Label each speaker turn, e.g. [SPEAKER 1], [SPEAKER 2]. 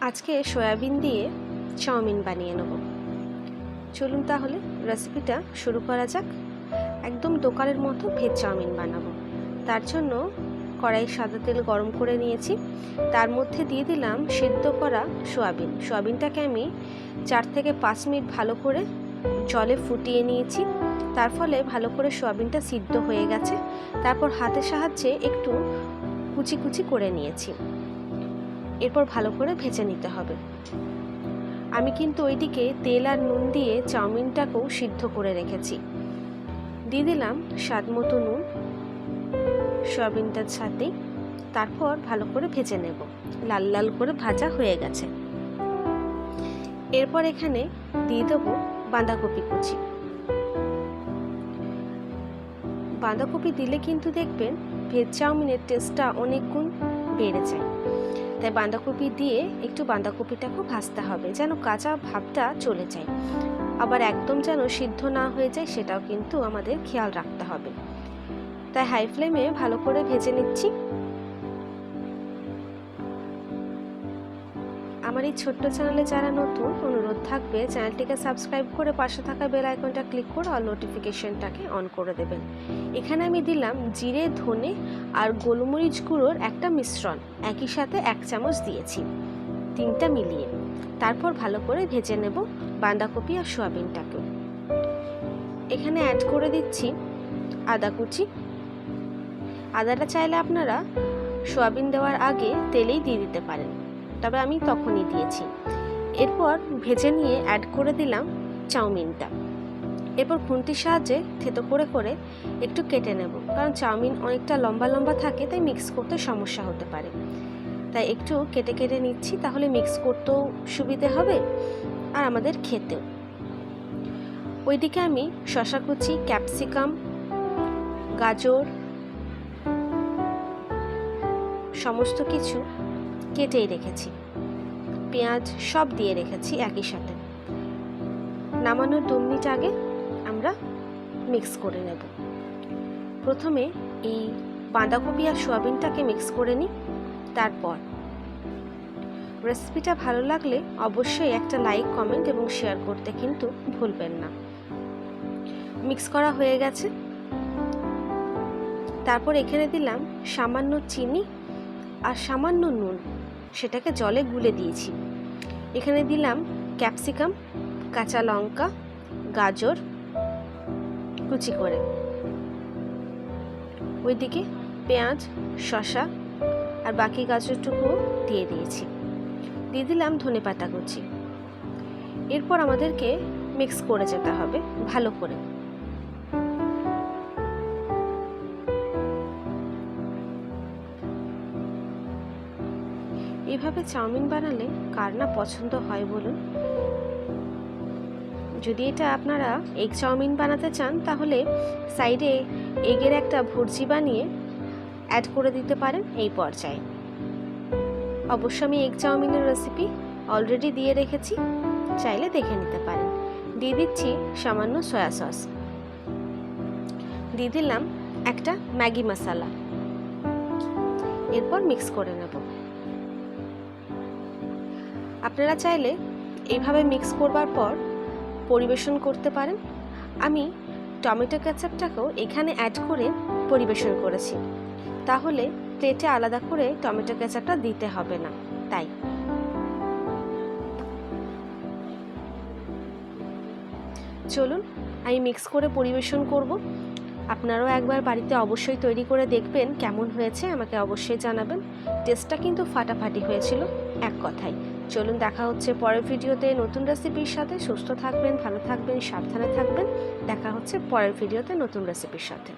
[SPEAKER 1] আজকে সয়াবিন দিয়ে চাউমিন বানিয়ে নেব। চলুন তাহলে রেসিপিটা শুরু করা যাক। একদম দোকানের মতো ভেজ চাউমিন বানাবো। তার জন্য কড়াই সাদা তেল গরম করে নিয়েছি। তার মধ্যে দিয়ে দিলাম সেদ্ধ করা সোয়াবিন। সোয়াবিনটাকে আমি চার থেকে পাঁচ মিনিট ভালো করে জলে ফুটিয়ে নিয়েছি। তার ফলে ভালো করে সোয়াবিনটা সিদ্ধ হয়ে গেছে। তারপর হাতের সাহায্যে একটু কুচি কুচি করে নিয়েছি। এরপর ভালো করে ভেজে নিতে হবে। আমি কিন্তু ওইদিকে তেল আর নুন দিয়ে চাউমিনটাকেও সিদ্ধ করে রেখেছি। দিয়ে দিলাম স্বাদ মতো নুন, সয়াবিনটার সাথে, তারপর ভালো করে ভেজে নেব। লাল লাল করে ভাজা হয়ে গেছে। এরপর এখানে দিয়ে দেবো বাঁধাকপি কুচি। বাঁধাকপি দিলে কিন্তু দেখবেন ভেজ চাউমিনের টেস্টটা অনেক গুণ বেড়ে যায়। তাই বাঁধাকপি দিয়ে একটু বাঁধাকপিটাকেও ভাজতে হবে যেন কাঁচা ভাবটা চলে যায়। আবার একদম যেন সিদ্ধ না হয়ে যায় সেটাও কিন্তু আমাদের খেয়াল রাখতে হবে। তাই হাই ফ্লেমে ভালো করে ভেজে নিচ্ছি। আমার এই ছোট্ট চ্যানেলে যারা নতুন, অনুরোধ থাকবে চ্যানেলটিকে সাবস্ক্রাইব করে পাশে থাকা বেল আইকনটা ক্লিক করে অল নোটিফিকেশনটাকে অন করে দেবেন। এখানে আমি দিলাম জিরে, ধনে আর গোলমরিচ গুঁড়োর একটা মিশ্রণ। একই সাথে এক চামচ দিয়েছি। তিনটা মিলিয়ে। তারপর ভালো করে ভেজে নেব বাঁধাকপি আর সোয়াবিনটাকেও। এখানে অ্যাড করে দিচ্ছি আদা কুচি। আদাটা চাইলে আপনারা সোয়াবিন দেওয়ার আগে তেলেই দিয়ে দিতে পারেন। তবে আমি তখনই দিয়েছি। এরপর ভেজে নিয়ে অ্যাড করে দিলাম চাউমিনটা। এরপর খুন্তির সাহায্যে থেতো করে করে একটু কেটে নেব। কারণ চাউমিন অনেকটা লম্বা লম্বা থাকে, তাই মিক্স করতে সমস্যা হতে পারে। তাই একটু কেটে কেটে নিচ্ছি, তাহলে মিক্স করতেও সুবিধে হবে আর আমাদের খেতেও। ওইদিকে আমি শশা কুচি, ক্যাপসিকাম, গাজর, সমস্ত কিছু কেটেই রেখেছি। পেঁয়াজ সব দিয়ে রেখেছি একই সাথে। নামানোর দু মিনিট আগে আমরা মিক্স করে নেব। প্রথমে এই বাঁধাকপি আর সোয়াবিনটাকে মিক্স করে নিই, তারপর রেসিপিটা ভালো লাগলে অবশ্যই একটা লাইক কমেন্ট এবং শেয়ার করতে কিন্তু ভুলবেন না। মিক্স করা হয়ে গেছে। তারপর এখানে দিলাম সামান্য চিনি আর সামান্য নুন। সেটাকে জলে গুলে দিয়েছি। এখানে দিলাম ক্যাপসিকাম, কাঁচা লঙ্কা, গাজর, কুচি করে। ওইদিকে পেঁয়াজ, শসা আর বাকি গাজরটুকু দিয়ে দিয়েছি। দিয়ে দিলাম ধনে পাতা কুচি। এরপর আমাদেরকে মিক্স করে যেতে হবে ভালো করে। এভাবে চাউমিন বানালে কার না পছন্দ হয় বলুন? যদি এটা আপনারা এগ চাউমিন বানাতে চান, তাহলে সাইডে এগের একটা ভুর্জি বানিয়ে অ্যাড করে দিতে পারেন এই পর্যায়ে। অবশ্য আমি এগ চাউমিনের রেসিপি অলরেডি দিয়ে রেখেছি, চাইলে দেখে নিতে পারেন। দিয়ে দিচ্ছি সামান্য সয়া সস দিয়ে দিলাম একটা ম্যাগি মশালা। এরপর মিক্স করে নেব। আপনারা চাইলে এইভাবে মিক্স করবার পর পরিবেশন করতে পারেন। আমি টমেটো ক্যাচাপটাকেও এখানে অ্যাড করে পরিবেশন করেছি। তাহলে প্লেটে আলাদা করে টমেটো ক্যাচাপটা দিতে হবে না, তাই। চলুন, আমি মিক্স করে পরিবেশন করব। আপনারাও একবার বাড়িতে অবশ্যই তৈরি করে দেখবেন কেমন হয়েছে, আমাকে অবশ্যই জানাবেন। টেস্টটা কিন্তু ফাটাফাটি হয়েছিল, এক কথায়। চলুন দেখা হচ্ছে পরের ভিডিওতে। নতুন রেসিপির সাথে সুস্থ থাকবেন, ভালো থাকবেন, সাবধানে থাকবেন। দেখা হচ্ছে পরের ভিডিওতে নতুন রেসিপির সাথে।